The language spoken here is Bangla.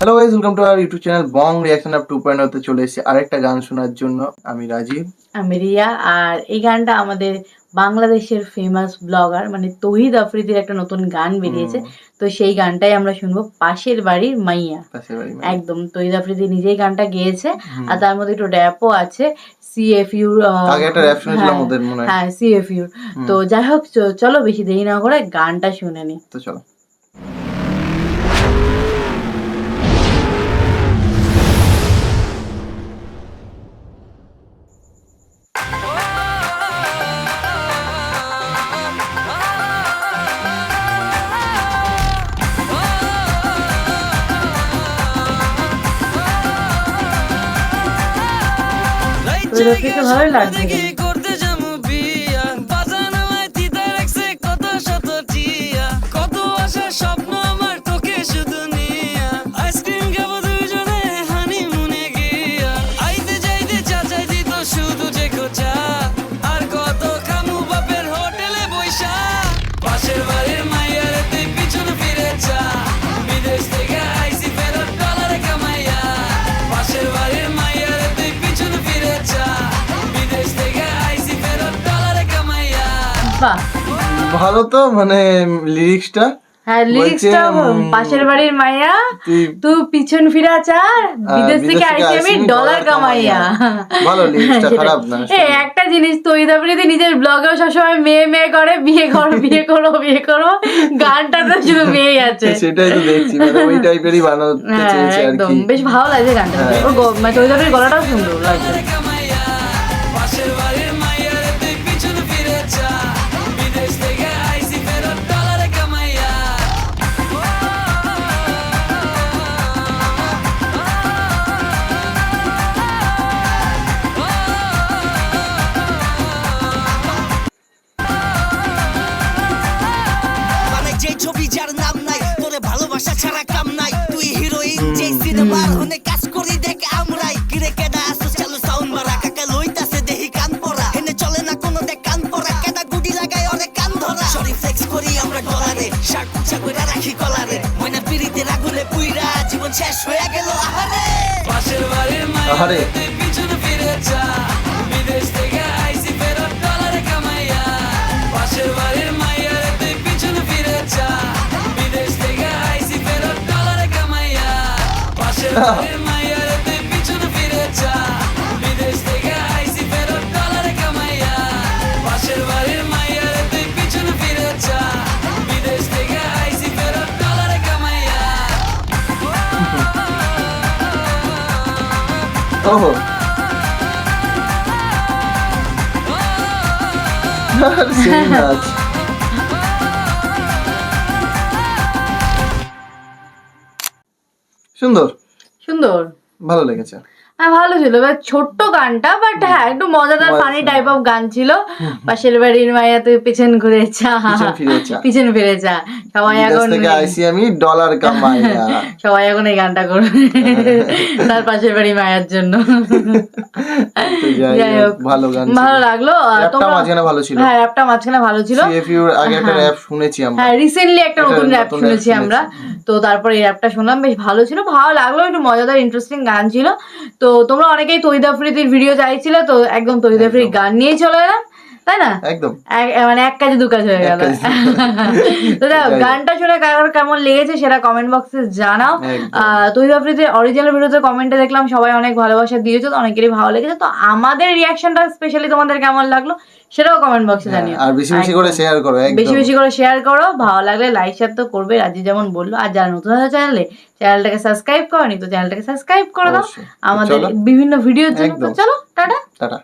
Hello guys welcome to our YouTube channel Bong reaction up to point হতে চলে এসেছি। আরেকটা গান শোনার জন্য আমি রাজীব। আমি রিয়া আর এই গানটা আমাদের বাংলাদেশের ফেমাস ব্লগার মানে তহিদ আফ্রিদির একটা নতুন গান বেরিয়েছে। তো সেই গানটাই আমরা শুনব পাশের বাড়ির মাইয়া। একদম তহিদ আফ্রিদি নিজেই গানটা গেয়েছে। আর তার মধ্যে একটু র্যাপও আছে সিএফইউ আগে একটা rap শুনেছিলাম ওদের মনে হয়। হ্যাঁ সিএফইউ তো যাই হোক চলো বেশি দেরি না করে গানটা শুনে নি। তো চলো। আফ্রিদিকে ভালোই লাগছে বাহ ভালো তো মানে লিরিক্সটা হ্যাঁ লিরিক্সটা পাশের বাড়ির মাইয়া তুই তুই পিছন ফিরা চার বিদেশ থেকে আইসি আমি ডলার কামাইয়া। ভালো লিরিক্সটা খারাপ না একটা জিনিস আফ্রিদি নিজের ব্লগেও সবসময় মেয়ে মেয়ে করে বিয়ে করো বিয়ে করো বিয়ে করো গানটা তো শুধু মেয়েই আছে। সেটাই তো দেখছি মানে ওই টাইপেরই বানাতে হ্যাঁ চেয়েছে আর একদম কি বেশ ভালো লাগছে গানটা হ্যাঁ। ওর মানে আফ্রিদির গলাটাও সুন্দর লাগছে। শেষ হয়ে গেল আহারে! পাশের বাড়ির মায়ের পিছনে ফিরে যা। বিদেশ থেকে আইসি ফেরত ডলার কামাইয়া। পাশের বাড়ির মায়ের তুই পিছন ফিরে যা। বিদেশ থেকে আইসি ফেরত ডলার কামাইয়া। পাশের বাড়ির ওহো আর সেই নাচ সুন্দর। সুন্দর। ভালো লেগেছে। হ্যাঁ ভালো ছিল। এবার ছোট্ট গানটা বাট হ্যাঁ একটু মজাদার মজা- ফানি টাইপ অফ গান ছিল। পাশের বাড়ির মাইয়া তুই পিছন ঘুরে চা পিছন ফিরে চা সবাই এখন আইসি আমি ডলার কামাইয়া। সবাই এখন এই গানটা করবে। তার পাশের বাড়ি মায়ের জন্য। যাই হোক, ভালো গান ভালো লাগল। আর র্যাপটা মাঝখানে ভালো ছিল। হ্যাঁ র্যাপটা মাঝখানে ভালো ছিল। সিএফইউ আগে একটা র্যাপ শুনেছি আমরা। হ্যাঁ রিসেন্টলি একটা নতুন র্যাপ শুনেছি আমরা। তো তারপরে এই অ্যাপটা শুনলাম বেশ ভালো ছিল ভালো লাগল একটু মজাদার ইন্টারেস্টিং গান ছিল। তো তোমরা অনেকেই তৈদা আফ্রিদির ভিডিও চাইছিলে তো একদম তৈদা আফ্রিদির গান নিয়ে চলে এলাম। তাই না? একদম। মানে এক কাজে দু কাজ হয়ে গেল। তো গানটা শুনে কারোর কেমন লেগেছে সেটা কমেন্ট বক্সে জানাও। তৈরি আফ্রিদের অরিজিনাল ভিডিওতে কমেন্টে দেখলাম সবাই অনেক ভালোবাসা দিয়েছ তো অনেকেরই ভালো লেগেছে। তো আমাদের রিয়াকশনটা স্পেশালি তোমাদের কেমন লাগল সেটাও কমেন্ট বক্সে জানিও হ্যাঁ, আর বেশি বেশি করে শেয়ার করো বেশি বেশি করে শেয়ার করো ভালো লাগলে লাইক শেয়ার তো করবে রাজি যেমন বলল। আর যারা নতুন আছে চ্যানেলে চ্যানেলটাকে সাবস্ক্রাইব করনি তো চ্যানেলটাকে সাবস্ক্রাইব করে দাও। আমাদের বিভিন্ন ভিডিওর জন্য। তো চলো টাটা। টাটা।